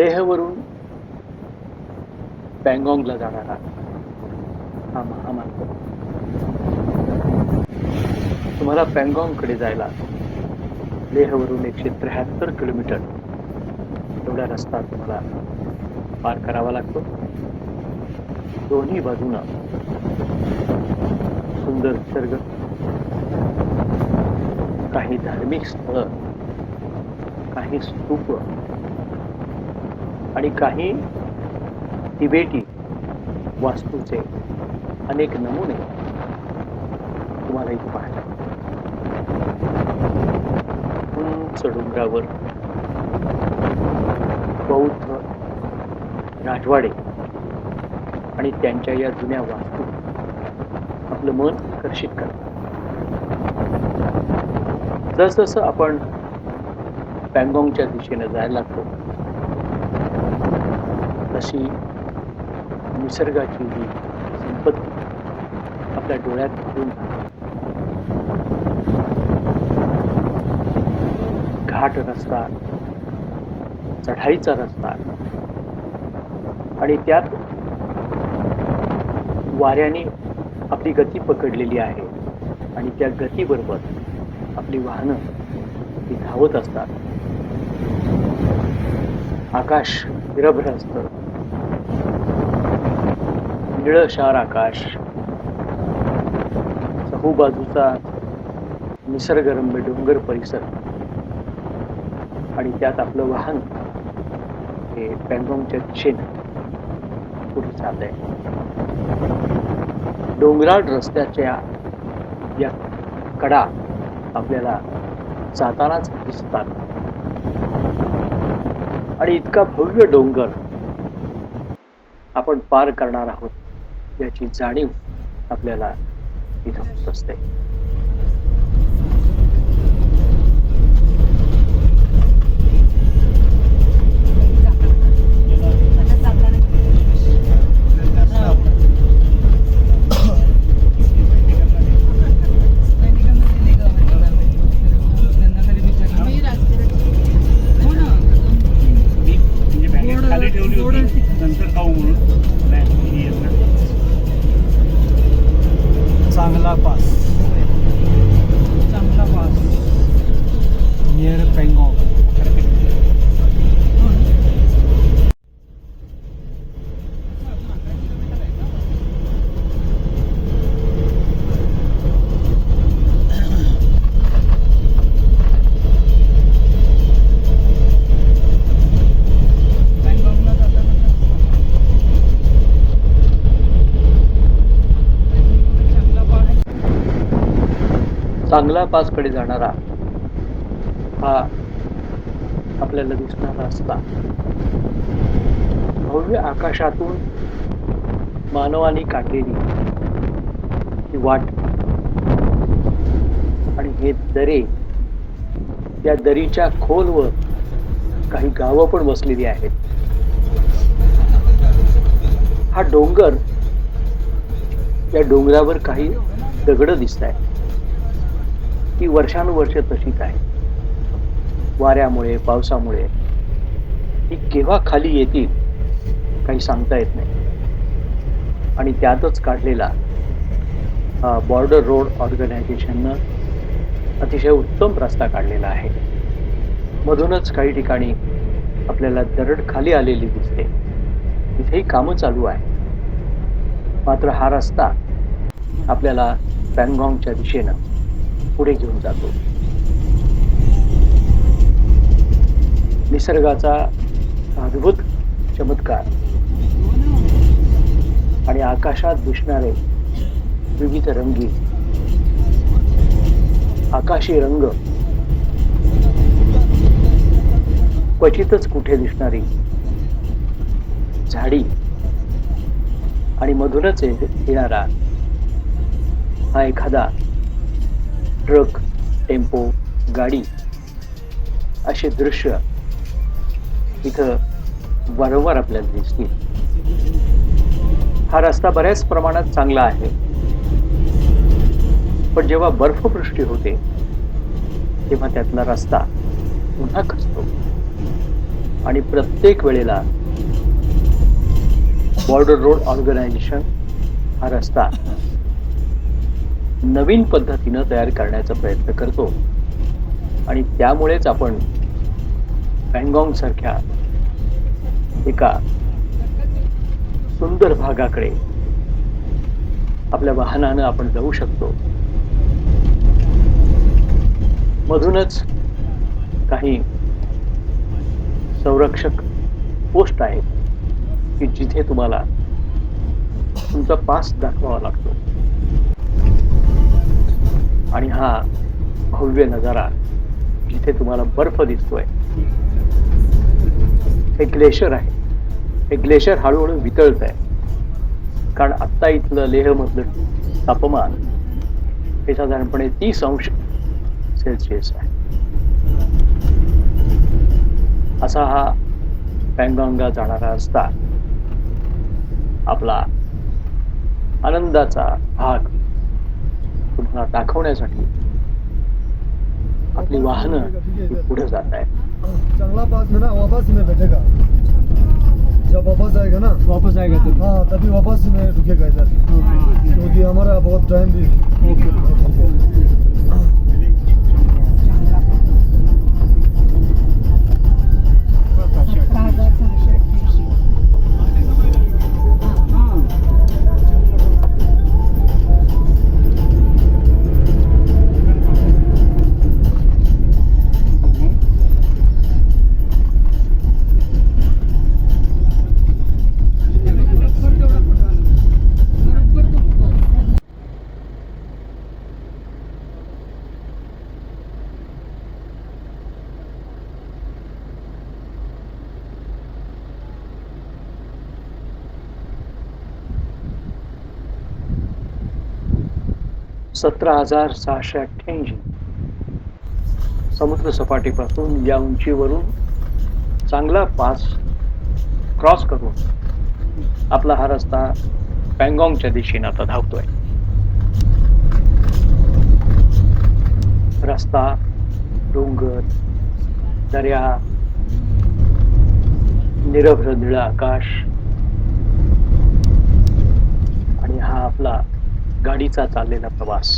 लेहवरून पँगॉंगला जाणारा हा महामार्ग तुम्हाला पँगॉंगकडे जायला लेहवरून एकशे त्र्याहत्तर किलोमीटर एवढा रस्ता तुम्हाला पार करावा लागतो. दोन्ही बाजूनं सुंदर निसर्ग काही धार्मिक स्थळ काही स्तूप आणि काही तिबेटी वास्तूचे अनेक नमुने तुम्हाला इथे पाहायला उंच डोंगरावर बौद्ध राजवाडे आणि त्यांच्या या जुन्या वास्तू आपलं मन आकर्षित करतात. जसजसं आपण पँगॉंगच्या दिशेने जायला लागतो तशी निसर्गाची ही संपत्ती आपल्या डोळ्यात घालून घाट रस्ता चढाईचा रस्ता. आणि त्यात वाऱ्याने आपली गती पकडलेली आहे. आणि त्या गतीबरोबर आपली वाहनं ती धावत असतात. आकाश निरभ्र असतं. निळशार आकाश. चहूबाजूचा निसर्गरम्य डोंगर परिसर. आणि त्यात आपलं वाहन हे पॅंगॉंगच्या दिशेनं पुढे चाललंय. डोंगराळ रस्त्याच्या या कडा आपल्याला जातानाच दिसतात. आणि इतका भव्य डोंगर आपण पार करणार आहोत. याची जाणीव आपल्याला इथं होत असते चांगला पासकडे जाणारा हा आपल्याला दिसणारा रस्ता. भव्य आकाशातून मानवाने काढलेली ही वाट आणि हे दरे त्या दरीच्या खोलवर काही गावं पण बसलेली आहेत. हा डोंगर या डोंगरावर काही दगड दिसत आहेत ती वर्षानुवर्ष तशीच आहे. वाऱ्यामुळे पावसामुळे. ती केव्हा खाली येतील काही सांगता येत नाही. आणि त्यातच काढलेला बॉर्डर रोड ऑर्गनायझेशननं अतिशय उत्तम रस्ता काढलेला आहे. मधूनच काही ठिकाणी आपल्याला दरड खाली आलेली दिसते. तिथेही कामं चालू आहे. मात्र हा रस्ता आपल्याला पॅनगॉंगच्या दिशेनं पुढे घेऊन जातो. निसर्गाचा अद्भुत चमत्कार. आणि आकाशात दिसणारे विविध रंगी आकाशी रंग क्वचितच कुठे दिसणारी झाडी आणि मधूनच येणारा हा एखादा ट्रक टेम्पो गाडी असे दृश्य इथं वारंवार आपल्याला दिसतील. हा रस्ता बऱ्याच प्रमाणात चांगला आहे. पण जेव्हा बर्फवृष्टी होते तेव्हा त्यातला रस्ता पुन्हा खचतो. आणि प्रत्येक वेळेला बॉर्डर रोड ऑर्गनायझेशन हा रस्ता नवीन पद्धतीनं तयार करण्याचा प्रयत्न करतो. आणि त्यामुळेच आपण पँगॉंग सारख्या एका सुंदर भागाकडे आपल्या वाहनानं आपण जाऊ शकतो. मधूनच काही संरक्षक पोस्ट आहेत की जिथे तुम्हाला तुमचा पास दाखवावा लागतो. आणि हा भव्य नजारा जिथे तुम्हाला बर्फ दिसतोय. हे ग्लेशियर आहे. हे ग्लेशियर हळूहळू वितळत आहे कारण आत्ता इथलं लेह मधलं तापमान हे साधारणपणे तीस अंश सेल्सिअस आहे. असा हा पॅंगांगा जाणारा रस्ता आपला आनंदाचा भाग दाखवण्यासाठी आपली वाहनं पुढे जात आहेत. जंगला पास में ना वापस में बैठेगा जब वापस आएगा ना? वापस आएगा तो. हाँ तभी वापस में रुकेगा इधर. क्योंकि हमारा बहुत टाइम भी सतरा हजार सहाशे अठ्ठ्याऐंशी. समुद्र सपाटीपासून या उंचीवरून चांगला पास क्रॉस करून आपला हा रस्ता पँगॉंगच्या दिशेने आता धावतोय. रस्ता डोंगर दर्या निरभ्र निळं आकाश आणि हा आपला गाडीचा चाललेला प्रवास.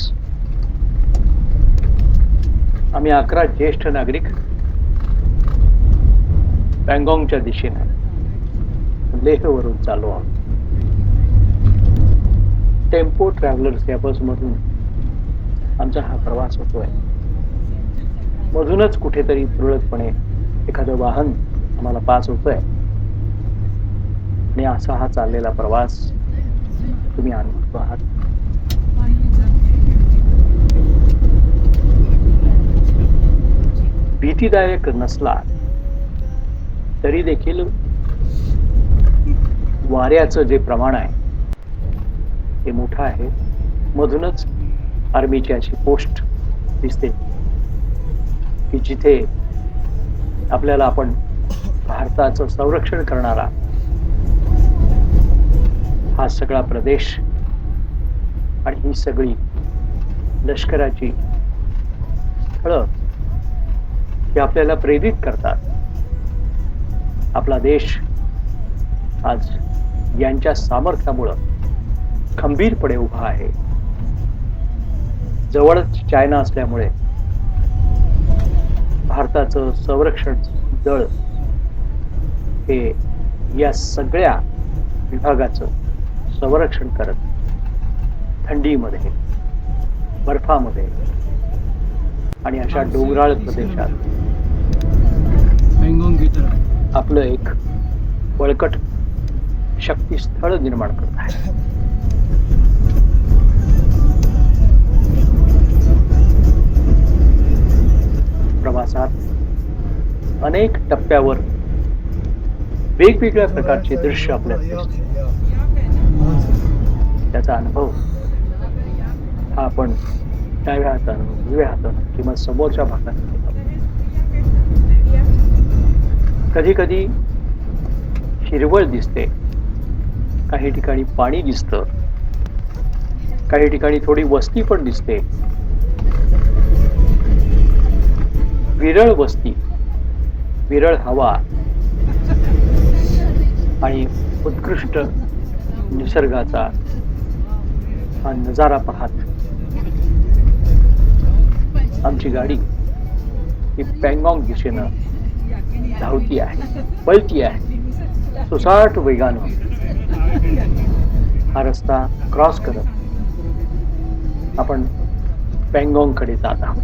आम्ही अकरा ज्येष्ठ नागरिक पँगॉंगच्या दिशेने लेहवरून चाललो आहोत. टेम्पो ट्रॅव्हलर्स या बसमधून आमचा हा प्रवास होतोय. मधूनच कुठेतरी तुरळकपणे एखादं वाहन आम्हाला पास होतोय. आणि असा हा चाललेला प्रवास तुम्ही अनुभवतो आहात. भीतीदायक नसला तरी देखील वाऱ्याचं जे प्रमाण आहे ते मोठं आहे. मधूनच आर्मीची अशी पोस्ट दिसते की जिथे आपल्याला आपण भारताचं संरक्षण करणारा हा सगळा प्रदेश आणि ही सगळी लष्कराची स्थळं हे आपल्याला प्रेरित करतात. आपला देश आज यांच्या सामर्थ्यामुळं खंबीरपणे उभा आहे. जवळच चायना असल्यामुळे भारताचं संरक्षण दळ हे या सगळ्या विभागाचं संरक्षण करत थंडीमध्ये बर्फामध्ये आणि अशा डोंगराळ प्रदेशात आपलं एक बळकट शक्तीस्थळ निर्माण करत आहे. प्रवासात अनेक टप्प्यावर वेगवेगळ्या प्रकारचे दृश्य आपल्याला त्याचा अनुभव हा आपण डाव्या हातानं उजव्या हातानं किंवा समोरच्या भागात घेत आहोत. कधी कधी हिरवळ दिसते. काही ठिकाणी पाणी दिसतं. काही ठिकाणी थोडी वस्ती पण दिसते. विरळ वस्ती. विरळ हवा. आणि उत्कृष्ट निसर्गाचा हा नजारा पाहत आमची गाडी ही पँगॉंग दिशेनं धावती आहे पळती आहे. सुसाट वेगानं हा रस्ता क्रॉस करत आपण पँगॉंगकडे जात आहोत.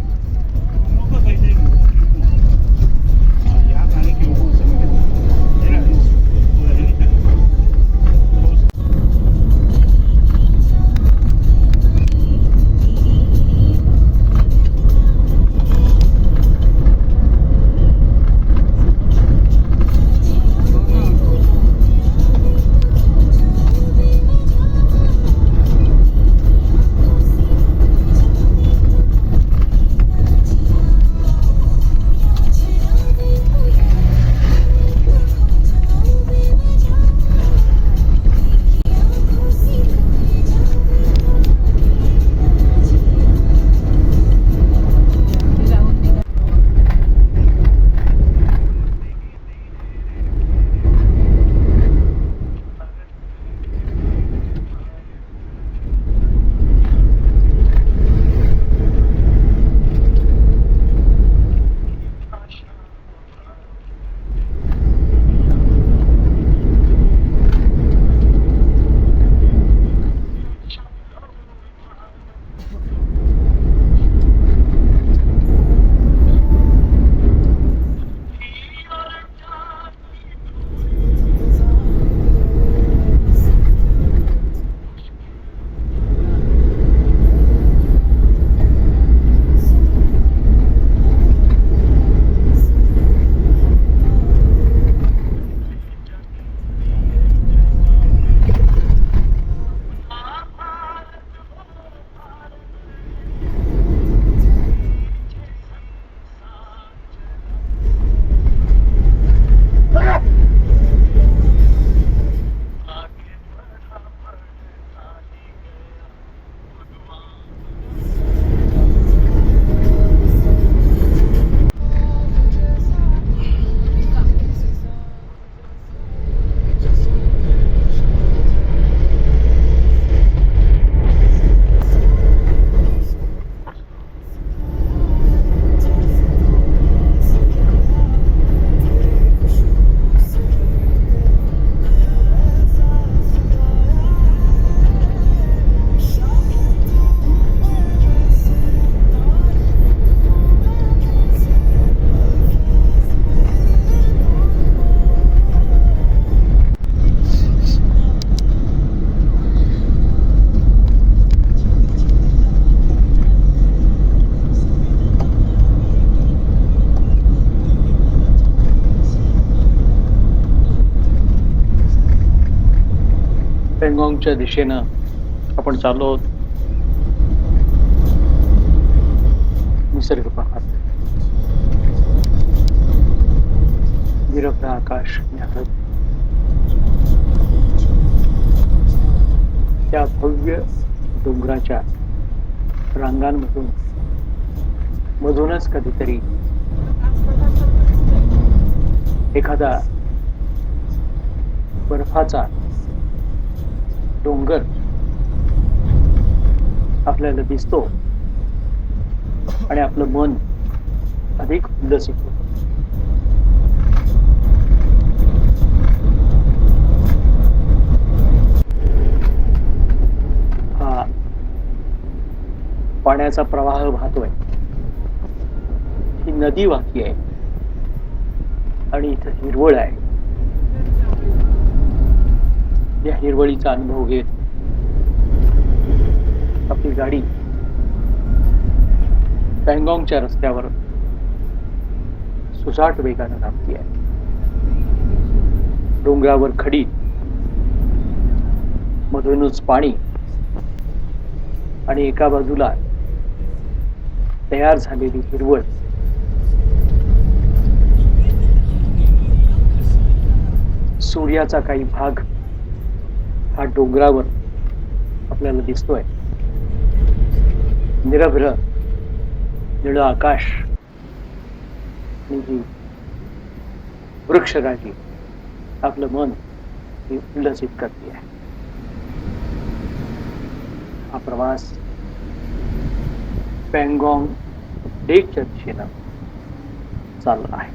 पेंगॉंगच्या दिशेनं आपण चाललो आहोत. निसर्ग पाहत. निरभ्र आकाश न्याहाळत त्या भव्य डोंगराच्या रांगांमधून मधूनच कधीतरी एखादा बर्फाचा डोंगर आपल्याला दिसतो आणि आपलं मन अधिक उल्लसित होत हा पाण्याचा प्रवाह वाहतोय. ही नदी वाहती आहे आणि इथं हिरवळ आहे. या हिरवळीचा अनुभव घेत आपली गाडी पँगॉंगच्या रस्त्यावर सुसाट वेगानं धावती आहे. डोंगरावर खडी मधूनच पाणी आणि एका बाजूला तयार झालेली हिरवळ. सूर्याचा काही भाग हा डोंगरावर आपल्याला दिसतोय. निरभ्र, निळ आकाश. ही वृक्षराजी आपलं मन ती उल्लसित करते. हा प्रवास पँगॉंग डेकच्या दिशेनं चालला आहे.